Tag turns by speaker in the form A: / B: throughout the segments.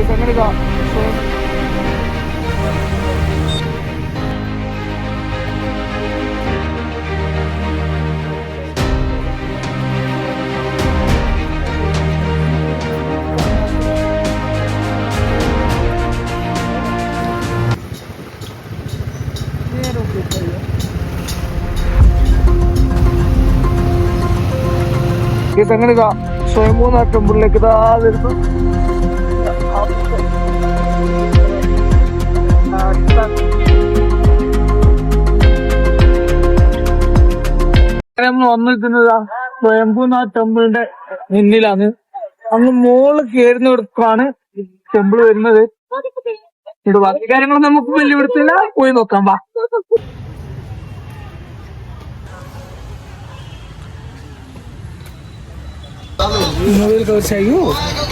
A: സംഘടിത ഈ സംഘടിത സ്വയംഭൂന ടെമ്പിളിലേക്ക് ഇതാ വരുന്നു. വന്നിരിക്കുന്നത് സ്വയംഭൂനാഥ് ടെമ്പിളിന്റെ മുന്നിലാണ്. അങ്ങ് മോൾ കയറുന്നിടത്താണ് ടെമ്പിൾ വരുന്നത്. ഇത് ബാക്കി കാര്യങ്ങൾ നമുക്ക് വലിയ വിടത്തില്ല പോയി നോക്കാം വാ.
B: No, el.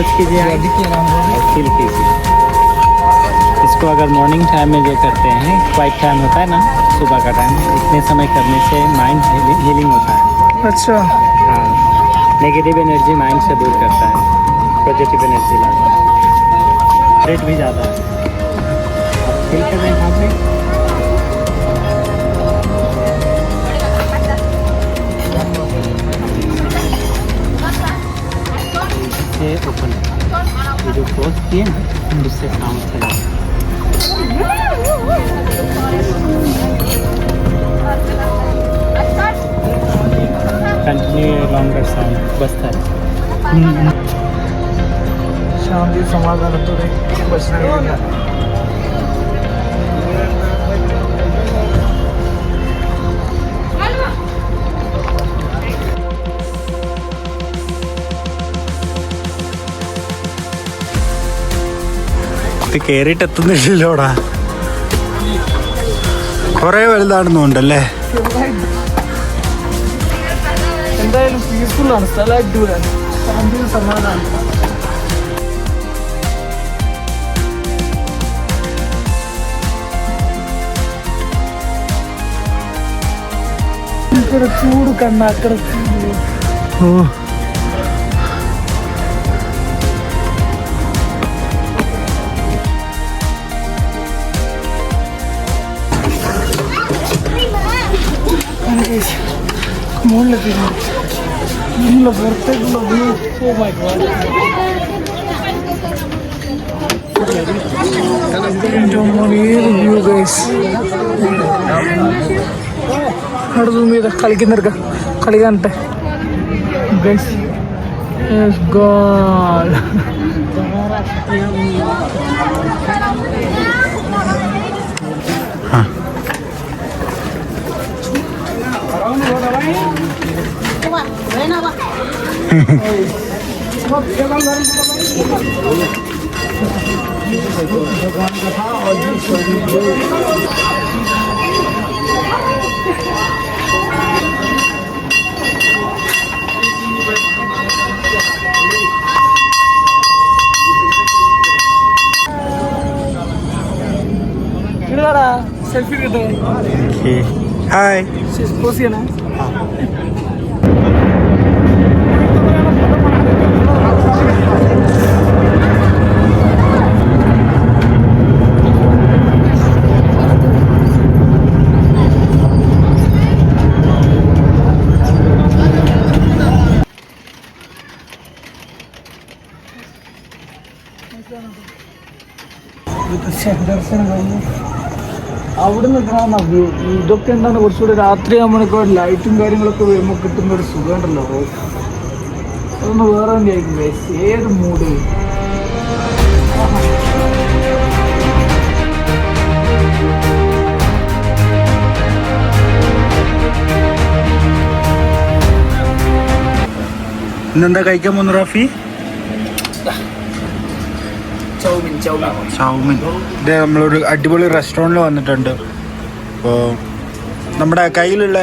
B: क्लोज कीजिए और फील कीजिए। इसको अगर मॉर्निंग टाइम में जो करते हैं क्वाइट टाइम होता है ना सुबह का टाइम इतने समय करने से माइंड हीलिंग होता है।
A: अच्छा।
B: हाँ। नेगेटिव एनर्जी माइंड से दूर करता है। पॉजिटिव एनर्जी लाता है। रेट भी ज़्यादा है। फील कर ये जो सॉस किए ना उससे काम चला। कंटिन्यू लॉन्गर साउंड बसता है
A: शाम समाधान तो नहीं
C: ഇത് കയറിയിട്ട് എത്തുന്നില്ലല്ലോടാ കൊറേ വലുതാണെന്നുണ്ടല്ലേ?
A: എന്തായാലും ചൂട് കണ്ണാക്കട.
C: ഓ.
A: മുകളിലേക്ക് നിങ്ങളെ പുറത്തേക്കുള്ള വ്യൂ ഓ മൈ ഗോഡ് അവിടെ zoom ചെയ്ത കളിക്കുന്നവർക്ക് കളി കാണട്ടെ ഗൈസ് ഗോൾ सेल्फी देता है
C: हाय
A: पोसिया ना ദർശനം കഴിഞ്ഞു അവിടെ നിൽക്കണമെന്ന വ്യൂ ഇതൊക്കെ എന്താണ് കുറച്ചുകൂടെ രാത്രി ആകുമ്പോഴൊക്കെ ലൈറ്റും കാര്യങ്ങളൊക്കെ വരുമ്പോൾ കിട്ടുന്ന ഒരു സുഖമുണ്ടല്ലോ അതൊന്ന് വേറെ തന്നെ ആയിരിക്കും. ഏത് മൂഡ്
C: ഇന്നെന്താ കഴിക്കാൻ പോകുന്നു റാഫി?
A: ചൗമിൻ
C: ഇത് നമ്മളൊരു അടിപൊളി റെസ്റ്റോറന്റിൽ വന്നിട്ടുണ്ട്. അപ്പോൾ നമ്മുടെ കയ്യിലുള്ള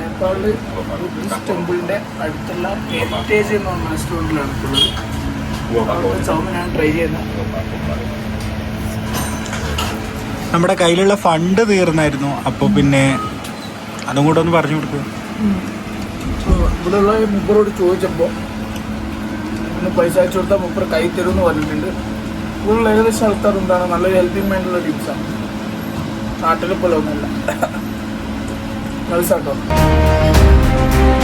A: നേപ്പാളിൽ ബുദ്ധിസ്റ്റ് ടെമ്പിളിന്റെ അടുത്തുള്ള ഹെറിറ്റേജ് എന്ന് പറഞ്ഞ റെസ്റ്റോറന്റിലാണ് ഉള്ളത് ചൗമിനാണ് ട്രൈ ചെയ്യുന്നത്.
C: നമ്മുടെ കയ്യിലുള്ള ഫണ്ട് തീർന്നായിരുന്നു. അപ്പോൾ പിന്നെ അതും കൂടെ ഒന്ന് പറഞ്ഞു കൊടുക്കുക
A: ഇവിടെയുള്ള മുമ്പറോട് ചോദിച്ചപ്പോൾ ഒന്ന് പൈസ അയച്ചു കൊടുത്താൽ മൂപ്പർ കൈ തരും എന്ന് പറഞ്ഞിട്ടുണ്ട്. ഇവിടെയുള്ള ഏകദേശം ആൾക്കാർ എന്താണ്? നല്ലൊരു ഹെൽപ്പിംഗ് മൈൻഡുള്ള ടീംസാണ് നാട്ടിലെ പോലെ ഒന്നുമില്ല മനസ്സാട്ടോ